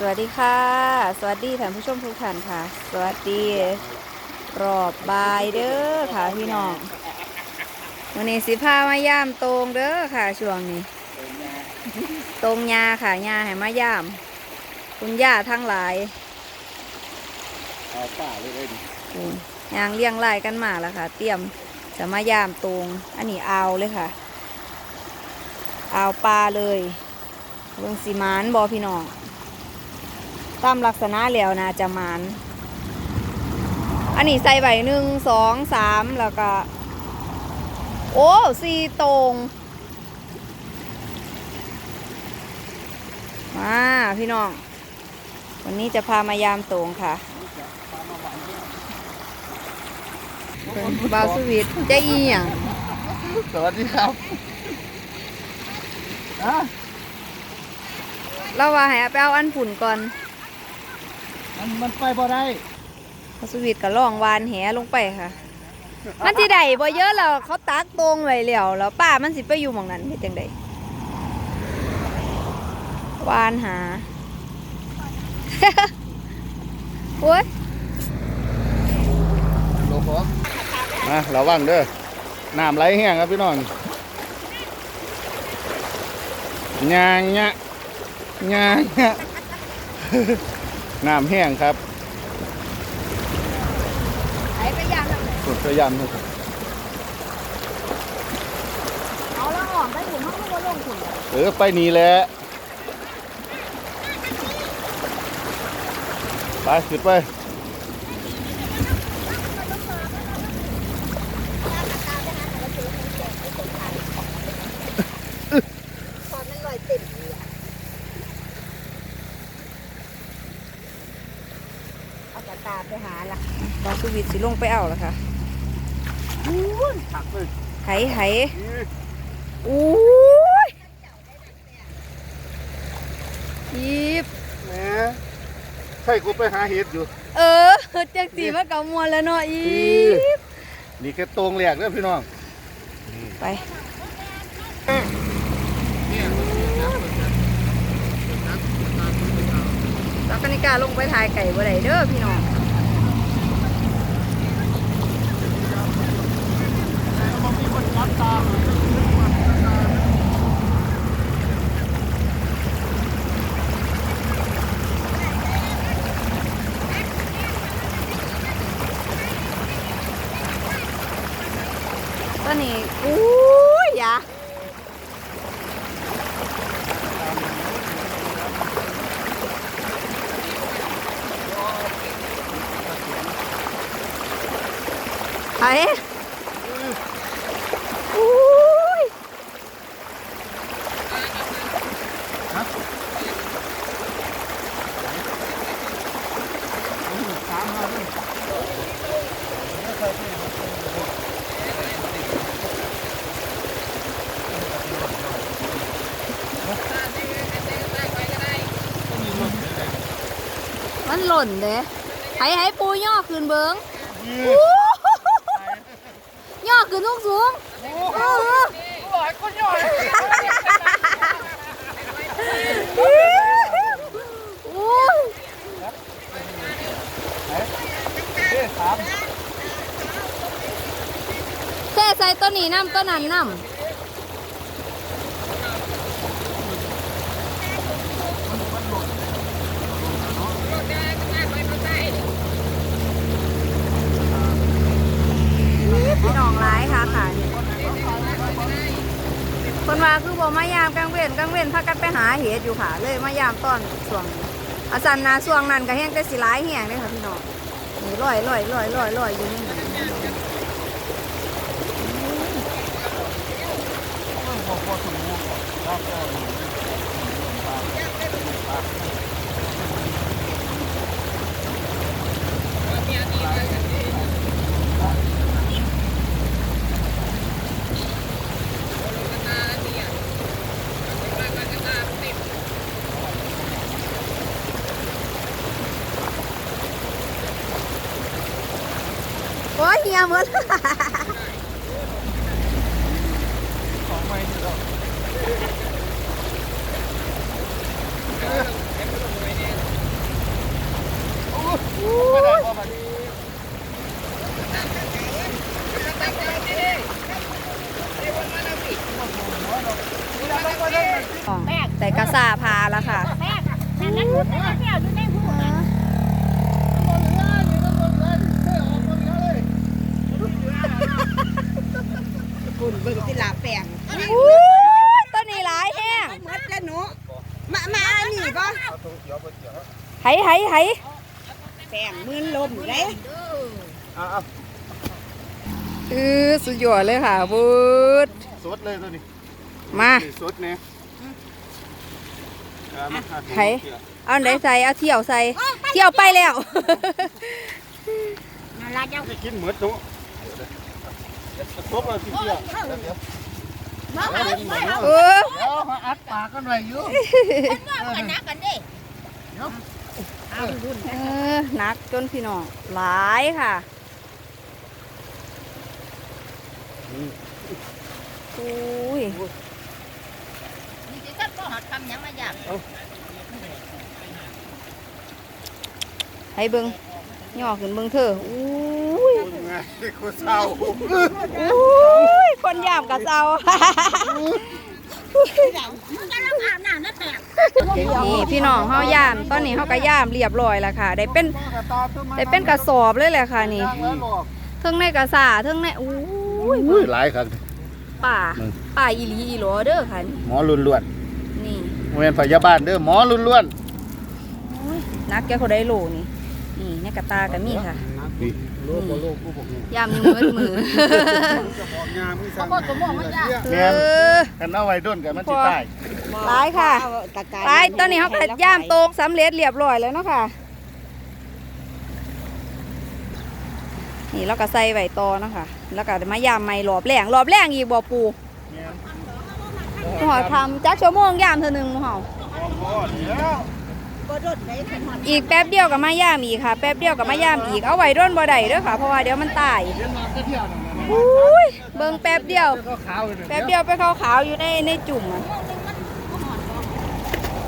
สวัสดีค่ะ สวัสดีท่านผู้ชมทุกท่านค่ะ สวัสดีรอบบ่ายเด้อค่ะพี่น้องวันนี้สิพามาย่ามตรงเด้อค่ะช่วงนี้ ตรงยาค่ะยาให้มาย่าม คุณย่าทั้งหลายเอาป่าเลยเลยดิอืมยางเลี้ยงไล่กันมาแล้วค่ะ เตรียมจะมาย่ามตรง อันนี้เอาเลยค่ะ เอาปลาเลยเบิ่งสีมานบอพี่น้อง ตามลักษณะแล้วนะจะหมานอันนี้ใส่ใบหนึ่งสองสามแล้วก็ โอ้สี่ตรงมาพี่น้อง วันนี้จะพามายามตรงค่ะบาวสวิตจะอีหยังสวัสดีครับอะเราว่าให้เอาไปเอาอันผุ่นก่อน มันมันไปบ่ได้บาวสวิตก็ล่องวานแหลงไปค่ะ มันสิได้บ่เยอะแล้วเขาตักตรงไว้แล้วแล้วป้ามันสิไปอยู่หม่องนั้นเฮ็ดจังไดวานหาโอ้ยโลโก้มาระวังเด้อน้ำไหลแห้งครับพี่น้องยางเงี้ยยางเงี้ย น้ำแห้งครับไผไปย่างทางไหนสุดพยายามครับเอาละหอมไปผุ่นเฮาบ่ลงผุ่นเออไปนี่แหละไปขึ้นไป ตอนนั้นลอยติดเอากระตาไปหา ล่ะบาวสวิตสิลงไปเอาล่ะค่ะหักเลยไหไห อู้ยยิบแหมใช่กูไปหาเห็ดอยู่ เออจักสีมาเกามวนแล้วเนาะอีบนี่แค่ตรงแหลกเด้อพี่น้องไปแล้วกนิกาลงไปถ่ายไก่บ่ได้เด้อพี่น้อง ตัวนี้อู้ย อย่าไอ้อู้ยมันหล่นเด้ให้ให้ปูย่อขึ้นเบิงอู้ย่อขึ้นสูงสูง แค่ใส่ตัวนี้น้ำตัวนั้นน้ำพี่น้องร้ายค่ะค่ะคนว่าคือบอกมายามกลางเว้นกลางเว้นพากันไปหาเห็ดอยู่ค่ะ เลยมายามตอนช่วงนี้อาสันนาช่วงนั้นก็แห้งแต่สิร้ายแห้งเลยค่ะพี่น้องนี่ลอยลอยลอยลอยลอยอยู่นี่เฮียหมด ของใหม่นี่แล้ว เคุณเบิ่งสิลาแปลงอู้ยต้นนี้หลายแห้งหมดแล้วหนูมามาอันนี้บ่ไหไหไหแปลงมือลมเลยเออสุดยอดเลยค่ะบูดสดเลยตัวนี้มาสดเนี่ยไหเอาไหนใส่เอาเที่ยวใส่เที่ยวไปแล้วน่ารักจังจะกินเหมือนตัวครบแล้วสิเดียวมาหาไป เอาเออัดปากกันไว้อยู่กันนะกันดิเอารุ่นเออหนักจนพี่น้องหลายค่ะอุ้ยนี่สิก็หอดคำยังมาอยากให้เบิ้งย่อขึ้นเบิ้งเธออุ้ยไงคนเศร้าอุ้ย คนยามกับเจ้ามึงกำลังอาบน้ำนะแปลงนี่พี่น้องเฮาย่ามตอนนี้เฮาก็ย่ามเรียบร้อยแล้วค่ะ ได้เป็นได้เป็นกระสอบเลยแหละค่ะนี่เทั้งในกระสาเทั้งในอุ้ยอุ้ยหลายครับป่าอืมป่าอีหลีอีหลอเด้อค่ะนี่หมอล้วนนี่ๆโรงเรียนพยาบาลเด้อหมอล้วนอุ้ยนักแกเขาได้โลนี่นี่ในกระตาก็มีค่ะ ๆนี่ย่ามนิ้วมือมือเขาก็ตัวมองมาอยาก เอแม่นอ กันเอาไว้ด้นกันมันสิตายหลายค่ะ ไปตอนนี้เขาก็ย่ามโตกสำเร็จเรียบร้อยแล้วเนาะค่ะ นี่เราก็ใส่ไว้ต่อเนาะค่ะ แล้วก็มายามไม่รอบแรงรอบแรงอีกบ่ปูหอทำจักชั่วโมงยามเท่านึงหมู่เฮา บ่ รถไหนขนาดอีกแป๊บเดียวกับมายามอีกค่ะ แป๊บเดียวกับมายามอีกเอาไว้ร่นบ่ได้เด้อค่ะ เพราะว่าเดี๋ยวมันตายอุ้ยเบิ่งแป๊บเดียว ก็ขาวเลยแป๊บเดียวไปขาวๆอยู่ในในจุ่มอะ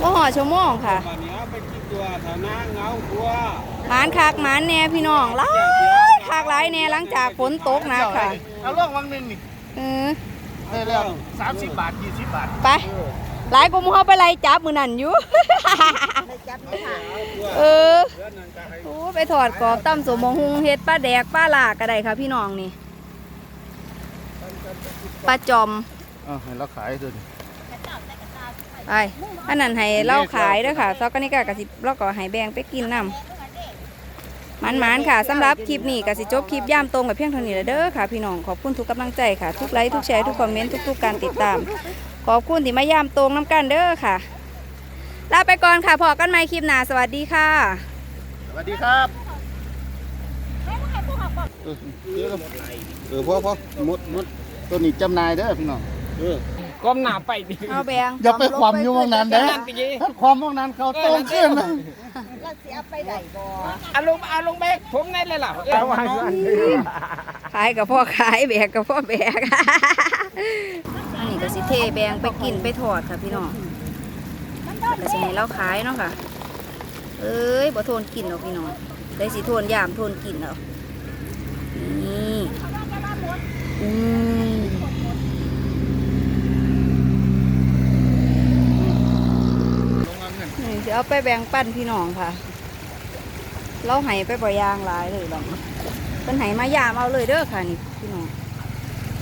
ก็หอชั่วโมงค่ะ วันนี้ไปกินตัวฐานะเงาตัวหมานคักหมานแน่พี่น้องหลายคักหลายแน่หลังจากฝนตกหนักค่ะเอาลองวังหนึงนี่เออได้แล้ว30 บาท 20 บาท ไป หลายกูมูเฮาไปไล่จับมือนั่นอยู่ไม่จับไม่หาเออโอ้ไปถอดกรอบตั้มสมมงหุงเฮ็ดป้าแดกป้าลากก็ได้ค่ะพี่น้องนี่ปลาจอมเออให้เราขายตัวนี้ไปอันนั้นให้เล่าขายเด้วยค่ะซอกกันนี่ก็กสิเราก็ให้แบ่งไปกินน้ำมันมันๆค่ะสำหรับคลิปนี้ก็สิจบคลิปย่ามตรงกับเพียงเท่านี้แล้วเด้อค่ะ พี่น้องขอบคุณทุกกำลังใจค่ะ ทุกไลค์ทุกแชร์ทุกคอมเมนต์ทุกๆการติดตาม ขอบคุณที่มาย่ามตรงน้ำกันเด้อค่ะ ลาไปก่อนค่ะพอกันใหม่คลิปหน้าสวัสดีค่ะ สวัสดีครับเออเออพ่อพ่อมดมดตัวนี้จำหนายเด้อพี่น้องเออก้มหน้าไปดิเอาแบงอย่าไปความอยู่วงนั้นเด้อนั่นไปดิถ้าความวงนั้นเขาโตขึ้นนะเราสิเอาไปได้บ่เอาลงเอาลงแบกผมได้เลยล่ะเอาไว้ก่อนขายกับพ่อขายแบกกับพ่อแบกอันนี้ ก็สิเทแบงไปกินไปถอดค่ะพี่น้องแต่สิให้เราขายเนาะค่ะ เอ้ยบ่โทนกินหรอกพี่น้องได้สิทนยามทนกินแล้วนี่อืมนี่สิเอาไปแบ่งปั้นพี่น้องค่ะ เราให้ไปบ่อยางหลายเลยบัดนี้เป็นให้มายามเอาเลยเด้อค่ะนี่พี่น้อง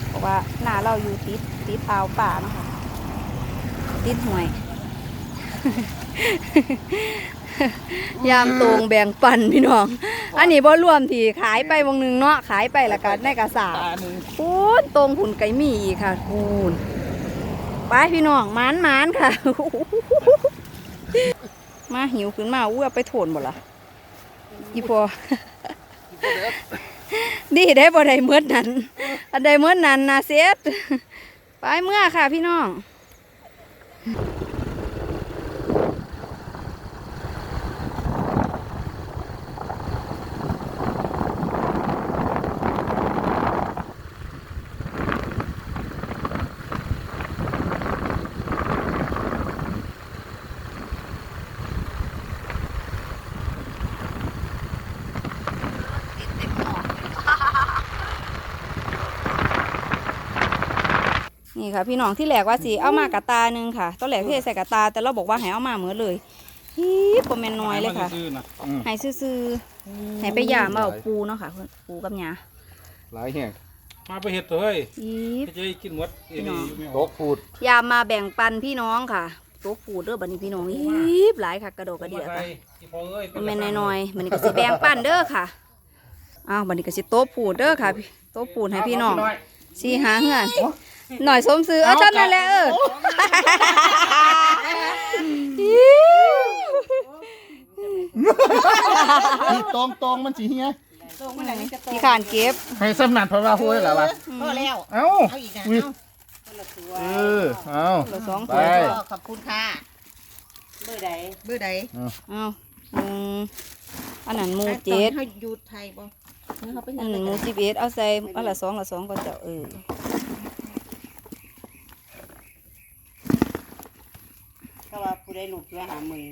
เพราะว่าหน้าเราอยู่ติด ติดอ่าวป่าเนาะค่ะติดห่วย ยามตรงแบ่งปันพี่น้อง อันนี้บ่รวมที่ขายไปวงหนึงเนาะขายไปแล้วก็ในกระสาบพูนตรงหุ่นไก่มีอีกค่ะพูนไปพี่น้องหมานหมานค่ะ มาหิวขึ้นมาอู้เอาไปโถนหมดละอีพอดีได้บ่ได้เมื่อนั้นอันใดเมื่อนั้นนะเซตไป เมื่อค่ะพี่น้อง นี่ค่ะ พี่น้องที่แหลกว่าสิเอามากระตาหนึ่งค่ะตอนแหลกที่ใส่กระตา แต่เราบอกว่าให้เอามาเหมือนเลยฮีบบ่แม่นน้อยเลยค่ะซื้อๆนะอืมให้ซื่อๆให้ไปยามเอาปูเนาะค่ะเพิ่นปูกับหญ้าหลายแห้งมาไปเห็ดตัวเฮ้ยฮีบจะได้กินหมดเอ้ยพี่น้องไม่โต๊ะพูดยามมาแบ่งปันพี่น้องค่ะโต๊ะปูเด้อบัดนี้พี่น้องฮีบหลายค่ะกระโดดกระเดียมาค่ะใส่ที่พ่อเอ้ยบ่แม่นน้อยๆบัดนี้ก็สิแบ่งปันเด้อค่ะอ้าวบัดนี้ก็สิโต๊ะปูเด้อค่ะพี่โต๊ะปูให้พี่น้องสิหาเฮือน หน่อยสมซื้อเอาจำนั่นแหละเออนี่ตรงตรงมันสิเฮียตรงมันไหนมันจะตรงพี่ขานเก็บให้สำนักเพราะว่าห้วยเหรอวะพอแล้ว เอ้าเอาอีกนะอุ๊ยเอาเออเอาเหลือสองไปถ้วยขอบคุณค่ะเบอร์ใดเบอร์ใดเอาหนึ่งอันนั้นหมูเจ็ดเขาอยู่ไทยบ่เขาไปอันนั้นหมูสิบเอ็ดเอาใส่อันละสองละสองก็จะเออ ก็ว่าผู้ใดลูกเสือหามึง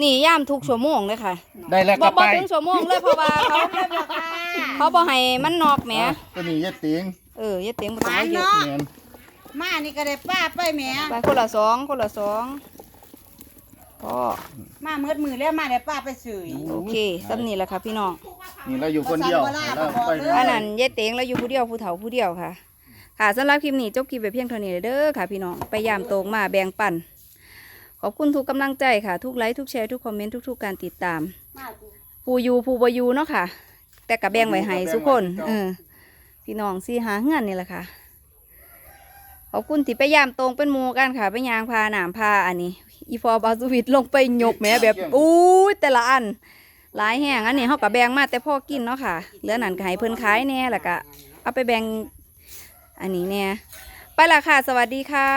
นี่ย่ามทุกชั่วโมงเลยค่ะได้แล้วบ่ก็บ่ไปถึงชั่วโมงเลยเพราะว่าเขาเขาบ่ให้มันนอกแหมอะตัวนี้ยะติงเอออย่าเต็มบ่ต้องเอาเยอะเนียนมานี่ก็ได้ป้าไปแหม่ไปคนละสองคนละสองก็มาเมื่อมือแล้วมาได้ป้าไปสื่อ โอเคสำนี่แหละค่ะพี่น้องนี่เราอยู่คนเดียวบ่สั่งบ่ลาเราบ่บอกไปเลยอันนั้นยายเต็งแล้วอยู่ผู้เดียวผู้เฒ่าผู้เดียวค่ะ ค่ะสำหรับคลิปนี้จบคลิปไปเพียงเท่านี้เด้อค่ะ พี่น้องไปยามตรงมาแบ่งปันขอบคุณทุกกำลังใจค่ะ ทุกไลค์ทุกแชร์ทุกคอมเมนต์ทุก ๆ การติดตามผู้อยู่ผู้บ่อยู่เนาะค่ะ แต่กับแบ่งไว้ให้ทุกคนเออพี่น้องสิหาเงินนี่แหละค่ะขอบคุณที่ไปยามตรงเป็นหมูกันค่ะ ไปยางพาหนามพาอันนี้ อีฟอร์บาสวิตลงไปยกแหม่แบบอู้ยแต่ละอันหลายแห่งอันนี้เขากับแบ่งมาแต่พ่อกินเนาะค่ะเหลือนั่นก็ให้เพิ่นขายแน่แล้วก็เอาไปแบ่ง อันนี้แน่ไปละค่ะ สวัสดีค่ะ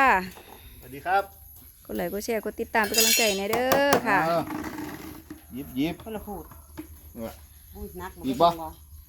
สวัสดีครับกดไลค์กดแชร์กดติดตามเป็นกำลังใจในเด้อค่ะเอายิบยิบคนละพูดเนี่ยพูดนักอีกบ่บ่